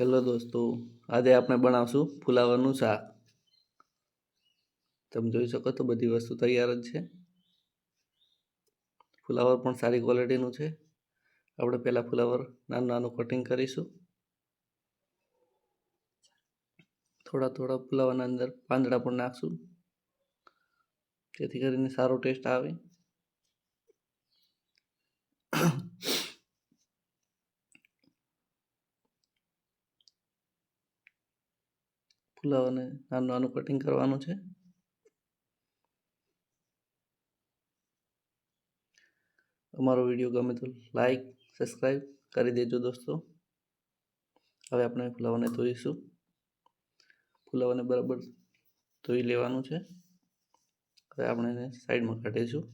Hello દોસ્તો, આજે આપણે બનાવશું ફુલાવરનું શાક. તમે જોઈ શકો તો બધી વસ્તુ તૈયાર જ છે. ફુલાવર પણ સારી ક્વોલિટીનું છે. આપણે પહેલાં ફુલાવર નાનું નાનું કટિંગ કરીશું. થોડા થોડા ફુલાવરના અંદર પાંદડા પણ નાખશું. જેથી કરીને સારો ટેસ્ટ આવે. ફુલાવરને નાનું નાનું કટિંગ કરવાનું છે. અમારો વીડિયો ગમે તો લાઈક સબસ્ક્રાઈબ કરી દેજો દોસ્તો. હવે આપણે ફુલાવાને ધોઈશું. ફુલાવાને બરાબર ધોઈ લેવાનું છે. હવે આપણે એને સાઈડમાં કાઢીશું.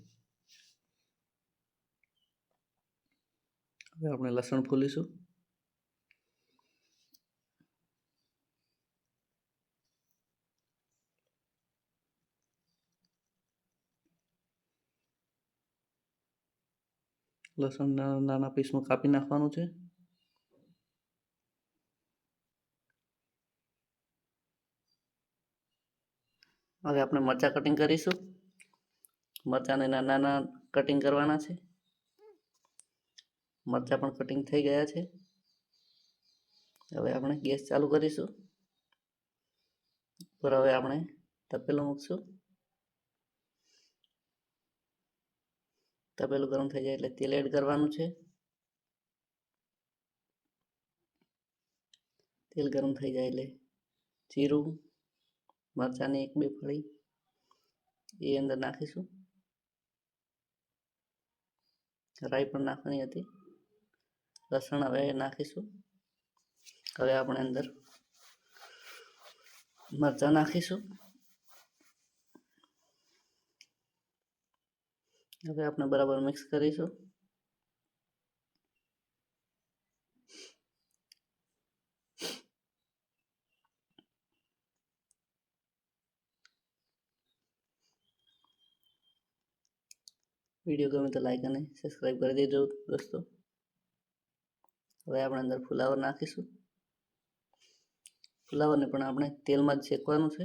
હવે આપણે લસણ ફોલીશું. લસણ, નાના પીસમાં કાપી નાખવાનું છે. હવે આપણે મરચાં કટિંગ કરીશું. મરચાંને નાના નાના કટિંગ કરવાના છે. મરચાં પણ કટિંગ થઈ ગયા છે. હવે આપણે ગેસ ચાલુ કરીશું. પર હવે આપણે તપેલું મૂકશું. તપેલું ગરમ થઈ જાય એટલે તેલ એડ કરવાનું છે. તેલ ગરમ થઈ જાય એટલે જીરું મરચાંની એક, બે ફળી એ અંદર નાખીશું. રાઈ પણ નાખવાની હતી. લસણ હવે નાખીશું. હવે આપણે અંદર મરચાં નાખીશું. હવે આપણે બરાબર મિક્સ કરીશું. વીડિયો ગમે તો લાઈક અને સબસ્ક્રાઈબ કરી દેજો દોસ્તો. હવે આપણે અંદર ફુલાવર નાખીશું. ફુલાવરને પણ આપણે તેલમાં જ શેકવાનું છે.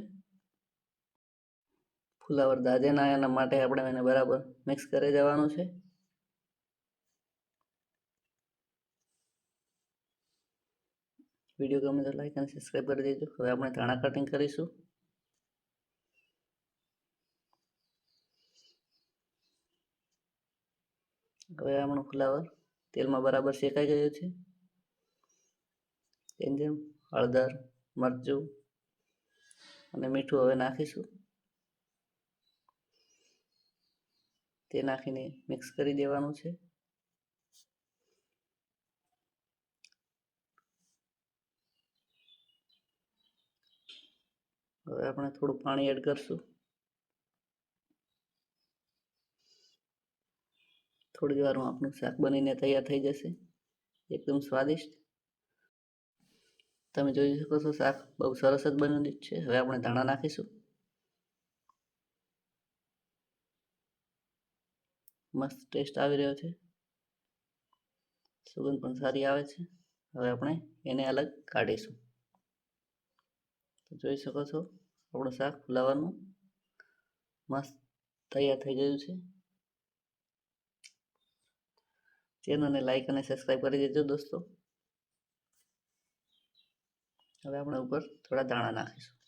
ફુલાવર દાજે ના એના માટે આપણે એને બરાબર મિક્સ કરી દેવાનું છે. વીડિયો ગમે તો લાઈક અને સબસ્ક્રાઈબ કરી દેજો. હવે આપણે ધાણા કટિંગ કરીશું. હવે આપણું ફ્લાવર તેલમાં બરાબર શેકાઈ ગયો છે. તેમ જેમ હળદર, મરચું અને મીઠું હવે નાખીશું. તે નાખીને મિક્સ કરી દેવાનું છે. હવે આપણે થોડું પાણી એડ કરશું. થોડી વારમાં આપણું શાક બનીને તૈયાર થઈ જશે. એકદમ સ્વાદિષ્ટ. તમે જોઈ શકો છો શાક બહુ સરસ જ બનેલું છે. હવે આપણે ધાણા નાખીશું. મસ્ત ટેસ્ટ આવી રહ્યો છે. સુગંધ પણ સારી આવે છે. હવે આપણે એને અલગ કાઢીશું. તો જોઈ શકો છો, આપણું શાક ફુલાવાનું મસ્ત તૈયાર થઈ ગયું છે. ચેનલને લાઈક અને સબસ્ક્રાઈબ કરી દેજો દોસ્તો. હવે આપણે ઉપર થોડા દાણા નાખીશું.